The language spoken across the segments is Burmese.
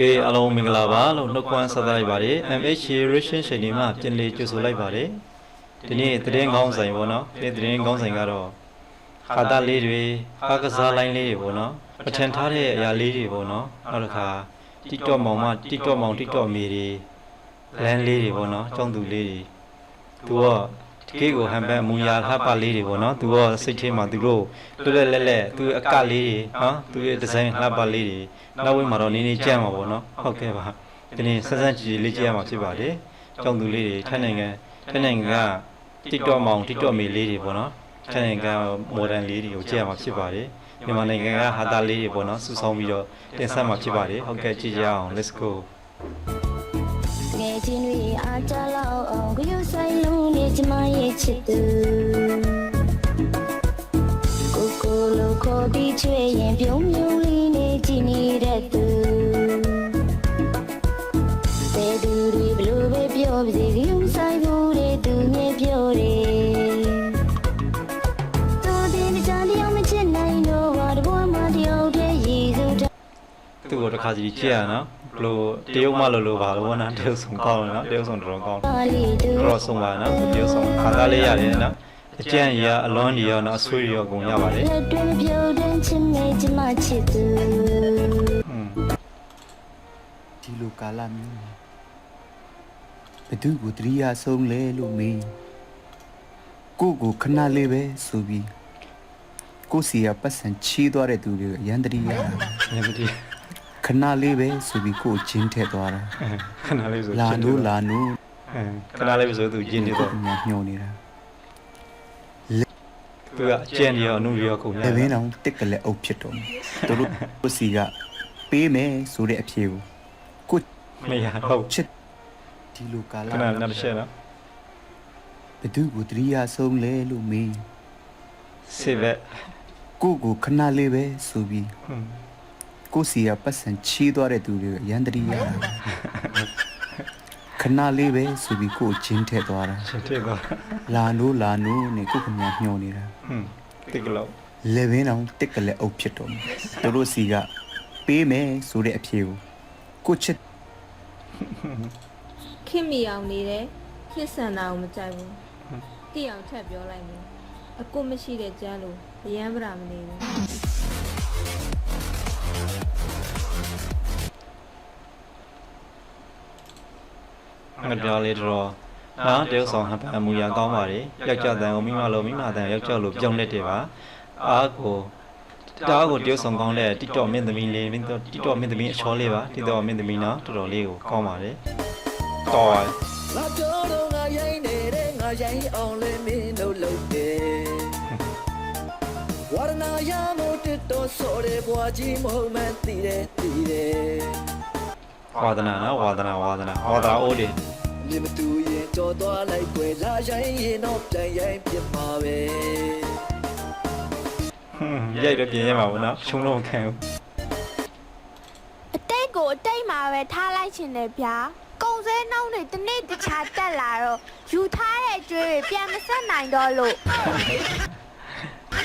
ကဲအားလုံးမင်္ဂလာပါလို့နှုတ်ခွန်းဆက်သလိုက်ပါတယ် MH Ration ရှင်ဒီမှာပြင်လေကြိုဆိုလိုက်ပါတယ်ဒီနေ့သတင်းကောင်းဆိုင်ပေါ့နော်ဒီသတင်းကောင်းဆိုင်ကတော့ဟာတာလေးတွေအားကစားလိုင်းလေးတွေပေါ့နော်ပထန်ထားတဲ့အရာလေးတွေပေါ့နော်နောက်တစ်ခါ TikTok မောင်မ TikTok မောင် TikTok မေတွေလမ်းလေးတွေပေါ့နော်ចောင်းသူလေးတွေသူကတ ကေးကိုဟန်ပန်မူရလှပလေးတွေပေါ့နော်သူကစိတ်ထဲမှာသူတို့လွတ်လွတ်လပ်လပ်သူအကလေးတွေနော်သူရဲ့ဒီဇိုင်းလှပလေးတွေနောက်ဝင်းမှာတော့နင်းနေကြမ်းမှာပေါ့နော်ဟုတ်ကဲ့ပါဒီနေ့ဆက်ဆက်ကြည့်လေးကြည့်ရမှာဖြစ်ပါတယ်ចောင်းသူလေးတွေထိုင်းနိုင်ငံထိုင်းနိုင်ငံက TikTok မောင် TikTok မေလေးတွေပေါ့နော်ထိုင်းနိုင်ငံက modern လေးတွေကိုကြည့်ရမှာဖြစ်ပါတယ်မြန်မာနိုင်ငံကဟာတာလေးတွေပေါ့နော်စုဆောင်းပြီးတော့တင်ဆက်မှာဖြစ်ပါတယ်ဟုတ်ကဲ့ကြည့်ကြအောင် let's go ငယ်ချင်းတွေအားကြလောက်အောင်ဂရုစိုက်လုံးနေ ကျမရဲ့ချစ်သူကိုကိုလိုခေါ်ပြီးချွေရင်ပြုံးပြုံးလေးနေကြည့်နေတဲ့သူဘယ်သူတွေဘလို့ပဲပြောပါစေဂရုစိုက်ဖို့တဲ့သူမြင်ပြောတယ်တော်တယ်ကြမ်းတရားမချစ်နိုင်တော့ဘာတဘွားမတယောက်တည်းရည်စူးသူ့ကိုတစ်ခါစီကြည့်ရနော်ဘ လို့တရုတ်မလို့လို့ပါလို့နော်တရုတ်ဆောင်ကောင်းတယ်နော်တရုတ်ဆောင်တော်တော်ကောင်းတယ်ပါလေသူတော်တော်ဆုံးပါနော်တရုတ်ဆောင်ခါသားလေးရတယ်နော်အကျန့်ရအလွန်ကြီးရောနော်အဆွေးရောအကုန်ရပါတယ်လက်တွင်ပြုတ်တဲ့ချစ်မေကျမချစ်သူอืมဒီလိုကာလမျိုးမှာဘသူကိုတရိယာဆုံးလဲလို့မေးကိုယ့်ကိုခဏလေးပဲဆိုပြီးကိုယ့်စီရပတ်စံချီးသွားတဲ့သူတွေကရန်တရိယာညမတီ ခဏလေးပဲဆိုပြီးကိုယ်ချင်းထည့်သွားတာခဏလေးဆိုလာနိုးလာနိုးခဏလေးဆိုသူကျင်းနေကိုတော့ယ်ကညှို့နေတာသူကအကျန့်ရောအနုရောကုန်ရလေဘင်းအောင်တက်ကလေးအုပ်ဖြစ်တော့မယ်သူတို့ကိုယ့်စီကပေးမယ်ဆိုတဲ့အဖြေကိုကိုယ်မရဟုတ်ချစ်ဒီလိုကာလခဏနောက်တစ်ချက်နော်ဘသူကိုတရိယာဆုံးလဲလို့မေးစစ်ဘက်ကိုယ့်ကိုခဏလေးပဲဆိုပြီးอืม ကိုယ့်စီကပတ်စံချီးသွားတဲ့သူတွေကရန်တရိယာခဏလေးပဲဆိုပြီးကိုယ်ချင်းထည့်သွားတာချက်တဲ့တော့လာနိုးလာနိုးနဲ့ကိုယ်ကမြညှို့နေတာอืมတိကလောက်လေဘင်းအောင်တက်ကလေးအုပ်ဖြစ်တော့မယ်သူတို့စီကပေးမယ်ဆိုတဲ့အဖြေကိုကိုချစ်ခင်မီအောင်နေတယ်ခင်ဆန်တာကိုမကြိုက်ဘူးတိအောင်ထက်ပြောလိုက်မယ်အကုတ်မရှိတဲ့ကျန်းလို့ရမ်းပရာမနေဘူး ငါပြောလေးတော့နော်တရုတ်ဆောင်ဟန်ပန်မူရကောင်းပါတယ်ယောက်ျားတန်ကိုမိမလို့မိမတန်ယောက်ျားလို့ပြောင်းနေတယ်ပါအားကိုတားကိုတရုတ်ဆောင်ကောင်းတဲ့ TikTok မင်းသမီးလေးမင်း TikTok မင်းသမီးအချောလေးပါ TikTok မင်းသမီးနော်တော်တော်လေးကိုကောင်းပါတယ်တော်ပါငါတို့တော့ငါရိုင်းနေတဲ့ငါရိုင်းအောင်လဲမင်းတို့လုပ်တယ်ဝရနာရမို့ တစ်တော်ဆိုတဲ့ဘွားကြီးမဟုတ်မှန်းသိတယ်သိတယ်ဝါဒနာနော်ဝါဒနာဝါဒနာဝါဒနာအိုးတယ်မြင်မတူရင်ကြော်သွားလိုက်ွယ်လာရိုင်းရင်တော့ပြန်ရိုင်းပြမှာပဲဟွန်းရိုက်တော့ပြင်ရမှာပေါ့နော်ချုံလုံးမခံဘူးအတိတ်ကိုအတိတ်မှာပဲထားလိုက်ခြင်းတယ်ဗျာကုံစဲနှုံးတွေတစ်နေ့တစ်ခြားတက်လာတော့ယူထားတဲ့အကျွေးတွေပြန်မဆက်နိုင်တော့လို့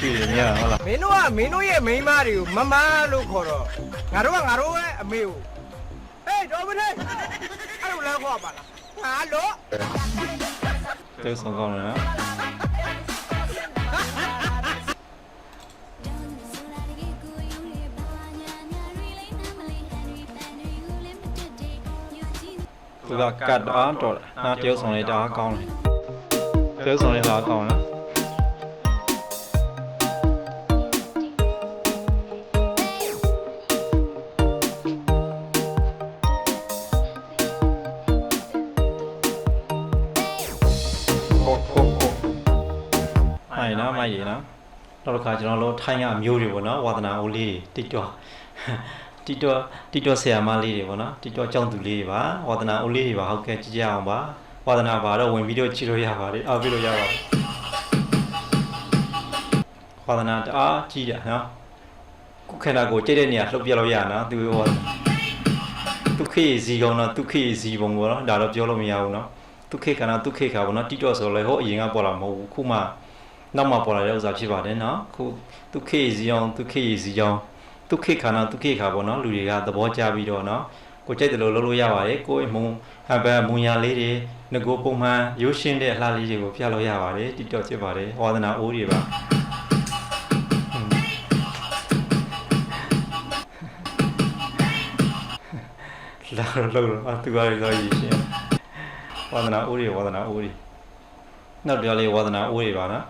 ကြည့်ရမြတ်ဟုတ်လားမင်းတို့ကမင်းတို့ရဲ့မိန်းမတွေကိုမမလို့ခေါ်တော့ငါတို့ကငါတို့ရဲ့အမေကိုဟေးဒေါ်မင်းအဲ့လိုလမ်းခေါ်ပါလားငါလို့တရုတ်ဆောင်ကောင်းတယ်နော်သူကကတ်အားတော်နာတရုတ်ဆောင်လေးတအားကောင်းတယ်တရုတ်ဆောင်လေးလာကောင်းနော်ဟု မိုင်နော်မိုင်ရနော်နောက်တစ်ခါကျွန်တော်တို့ထိုင်းရမျိုးတွေပေါ့နော်ဝါသနာအိုးလေးတွေ TikTok TikTok TikTok ဆရာမလေးတွေပေါ့နော် TikTok ကျောင်းသူလေးတွေပါဝါသနာအိုးလေးတွေပါဟုတ်ကဲ့ကြည့်ကြအောင်ပါဝါသနာပါတော့ဝင်ပြီးတော့ကြည့်လို့ရပါတယ်အားပြီးလို့ရပါတယ်ဝါသနာတအားကြည့်ရနော်ခုခန္ဓာကိုကြိတ်တဲ့နေရာလှုပ်ပြလို့ရနော်သူဟောဒုက္ခိဇီကောင်တော့ဒုက္ခိဇီပုံပေါ့နော်ဒါတော့ပြောလို့မရဘူးနော်ဒုက္ခိခန္ဓာဒုက္ခိခါပေါ့နော်တိတော့ဆိုလဲဟောအရင်ကပေါ်လာမဟုတ်ဘူးခုမှ နောက်မှပေါ်လာတဲ့ဥစ္စာဖြစ်ပါတယ်နော်ခုဒုက္ခိဇီအောင်ဒုက္ခိဇီအောင်ဒုက္ခိခန္ဓာဒုက္ခိခါပေါ့နော်လူတွေကသဘောကျပြီးတော့နော်ကိုကြိုက်တယ်လို့လုပ်လို့ရပါတယ်ကိုယ့်မုံအဘမုံရလေးတွေငကိုပုံမှန်ရိုးရှင်းတဲ့အလှလေးတွေကိုပြလို့ရပါတယ် TikTok ဖြစ်ပါတယ်ဝါသနာအိုးတွေပါလာလို့လို့အတူပါလို့ရည်ရှင်းဝါသနာအိုးတွေဝါသနာအိုးတွေနောက်တရားလေးဝါသနာအိုးတွေပါနော်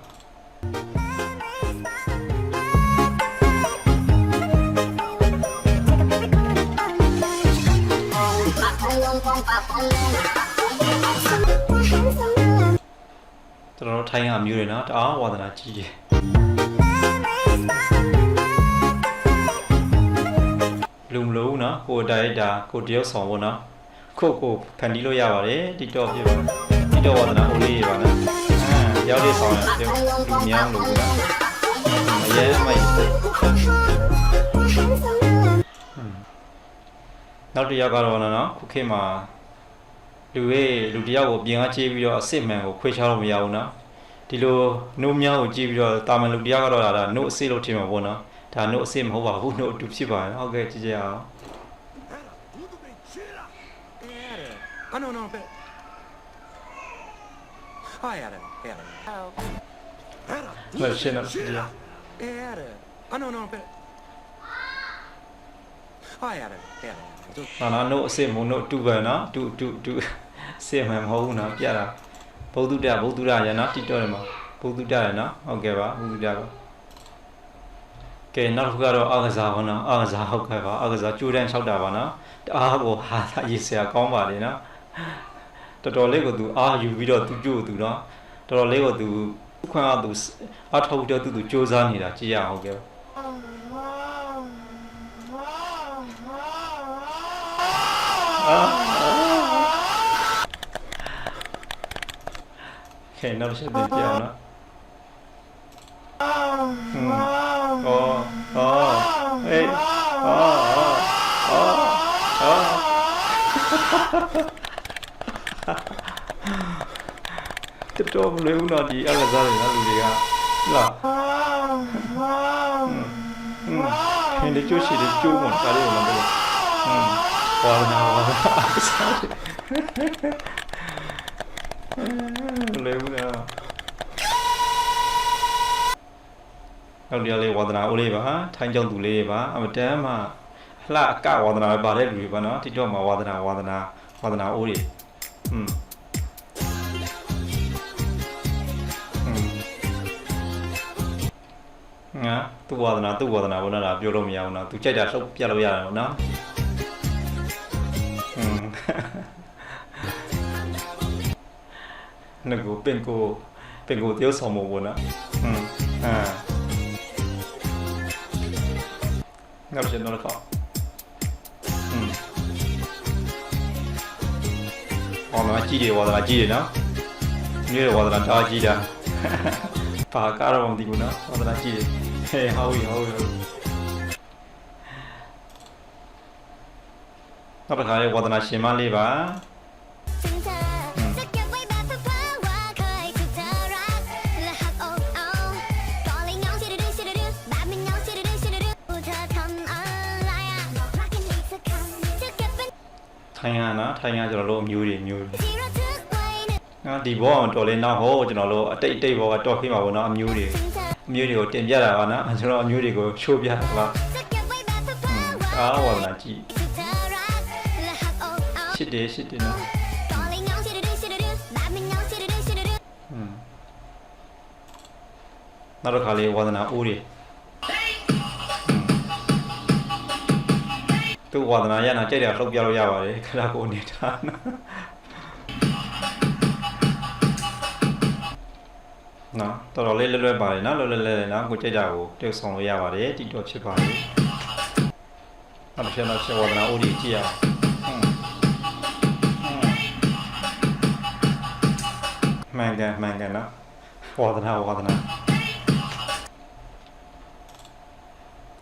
ကျွန်တော်တို့ထိုင်းကမျိုးတွေနော်တအားဝါသနာကြီးတယ်လူမလို့နော်ကိုယ်တိုက်တာကိုတယောက်ဆောင်ဖို့နော်ခုတ်ကိုဖန်တီးလို့ရပါတယ် TikTok ဖြစ်ပါ TikTok ဝါသနာအိုလေးတွေပါနော်အာ ရောက်တဲ့ဆောင်ရတဲ့လူများလို့နော်အရေးမိုက်နောက်တစ်ယောက်ကတော့နော်ခုခေတ်မှာလူရဲ့လူတစ်ယောက်ကိုပြင်အားချေးပြီးတော့အစ်စ်မှန်ကိုခွေးချလို့မရဘူးနော်ဒီလိုနှုတ်မြောင်းကိုကြည့်ပြီးတော့တာမန်လူတစ်ယောက်ကတော့ဒါနှုတ်အစ်စ်လို့ထင်မှာပေါ့နော်ဒါနှုတ်အစ်စ်မဟုတ်ပါဘူးနှုတ်အတူဖြစ်ပါတယ်ဟုတ်ကဲ့ကြည့်ကြရအောင် Ah no no, pero... Ah, era, era. မ ရှင်းတော့ကြည့်ရ Era. Ah no no, pero... Ah, era, era. နော်နော်နှုတ်အစ်စ်မဟုတ်နှုတ်အတူပဲနော်တူတူတူအစ်စ်မှန်မဟုတ်ဘူးနော်ပြတာဘုဒ္ဓတဘုဒ္ဓရရနော်တိတော့တယ်မှာဘုဒ္ဓတရနော်ဟုတ်ကဲ့ပါဘုဒ္ဓတပါကဲနောက်တစ်ခုကတော့အာကစားပါနော်အာကစားဟုတ်ကဲ့ပါအာကစားကျိုးတန်း၆တာပါနော်တအားကိုဟာသာရေးစရာကောင်းပါလေနော်တော်တော်လေးကိုသူအာယူပြီးတော့သူကြို့သူနော် တော်တော်လေးကိုသူခွန်းအားသူအထောက်အကူတူသူစူးစမ်းနေတာကြည့်ရအောင်ကြည့်ခဲနောက်ဆက်ပြန်ပြအောင်နော်ဟောဟောဟေးဟောဟောဟော တစ်တော့မလွယ်ဘူးနော်ဒီအလစားတွေကလူတွေကဟုတ်လားခင်ဒီကျိုးရှိတယ်ကျိုးပေါ်တာလေးကိုမလုပ်ဘူးဟွန်းဘာနာဘာစားမလွယ်ဘူးနော်နောက်တရားလေးဝါသနာအိုးလေးပါထိုင်းကြောင့်သူလေးပါအမတမ်းမှအလှအကဝါသနာပဲပါတဲ့လူတွေပါနော်တိတော့မှာဝါသနာဝါသနာဝါသနာအိုးတွေอืม ငါသူ့ဝါသနာသူ့ဝါသနာဘုနာတာပြောလို့မရဘူးနော်သူကြိုက်တာလှုပ်ပြလို့ရတယ်နော်ငါကိုပင်ကိုပင်ကိုတယောက်ဆောင်မို့ဘုနာဟွန်းအာနောက်ချက်တော့လောက် còn nó chỉ để vào là chỉ để nó như là vào là cho chỉ đã và cả đồng thì của nó vào là chỉ để Hey, how are you? How are you? နောက်တစ်ခါလေးဝါသနာရှင်မလေးပါထိုင်ရနော်ထိုင်ရကျွန်တော်တို့မျိုးတွေမျိုးတွေနော်ဒီဘောကတော်လေးနောက်ဟိုကျွန်တော်တို့အတိတ်အတိတ်ဘောကတော်ခေးမှာပေါ့နော်အမျိုးတွေ အမျိုးတွေကိုတင်ပြတာပါနော်ကျွန်တော်အမျိုးတွေကိုရှိုးပြတာပါအာဝါလာကြည့်ရှစ်တယ်ရှစ်တယ်နော်နောက်တစ်ခါလေးဝါသနာဦးတွေသူ့ဝါသနာရနာကြိုက်တာလှုပ်ပြလို့ရပါတယ်ခလာကိုအနေထားနော် နော်တော်တော်လေးလွယ်လွယ်ပါတယ်နော်လွယ်လွယ်လွယ်နော်ကိုကြိုက်တာကိုတုပ်ဆောင်လို့ရပါတယ်တီတော့ဖြစ်ပါတယ်နောက်တစ်ချက်နောက်တစ်ချက်ဝါဒနာအိုးတွေကြည့်ရအောင်ဟွန်းဟွန်းမှန်ကန်မှန်ကန်နော်ဝါဒနာဝါဒနာ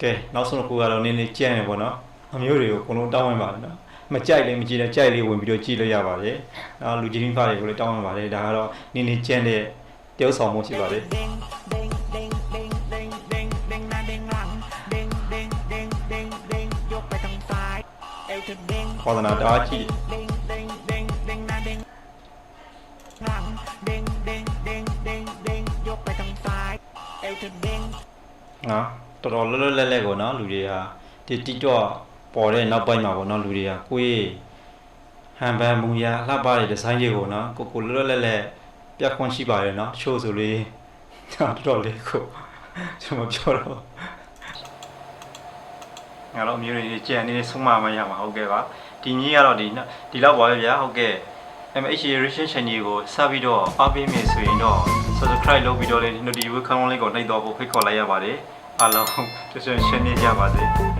ကဲနောက်ဆုံးတစ်ခုကတော့နည်းနည်းကြမ်းနေပေါ့နော်အမျိုးတွေကိုအကုန်လုံးတောင်းဝင်ပါတယ်နော်မကြိုက်လည်းမကြည့်နဲ့ကြိုက်လေးဝင်ပြီးတော့ကြည့်လို့ရပါတယ်နောက်လူကြီးဖားတွေကိုလည်းတောင်းဝင်ပါတယ်ဒါကတော့နည်းနည်းကြမ်းတဲ့ တရုပ်ဆောင်မှုရှိပါတယ်ပေါ်နာတားကြည့်နော်တော်တော်လွတ်လွတ်လပ်လပ်ကိုနော်လူတွေကဒီတိတော့ပေါ်တဲ့နောက်ပိုင်းမှာပေါ့နော်လူတွေကကိုယ့်ဟန်ဘန်မူရလှပတဲ့ဒီဇိုင်းတွေကိုနော်ကိုကိုလွတ်လွတ်လပ်လပ် ပြခွင့်ရှိပါတယ်နော်ရှိုးဆိုလေးတော်တော်လေးကိုကျွန်တော်ပြောတော့ငါတို့အမျိုးတွေကြံနေဆုံးမမရမှာဟုတ်ကဲ့ပါဒီကြီးကတော့ဒီနော်ဒီလောက်ပါပဲဗျာဟုတ်ကဲ့ MH Reaction Channel ကိုစပြီးတော့အားပေးမယ်ဆိုရင်တော့ subscribe လုပ်ပြီးတော့လေ notification လေးကိုနှိပ်တော့ဖို့ဖိတ်ခေါ်လိုက်ရပါတယ်အားလုံးကျေးဇူးရှင်နေကြပါစေ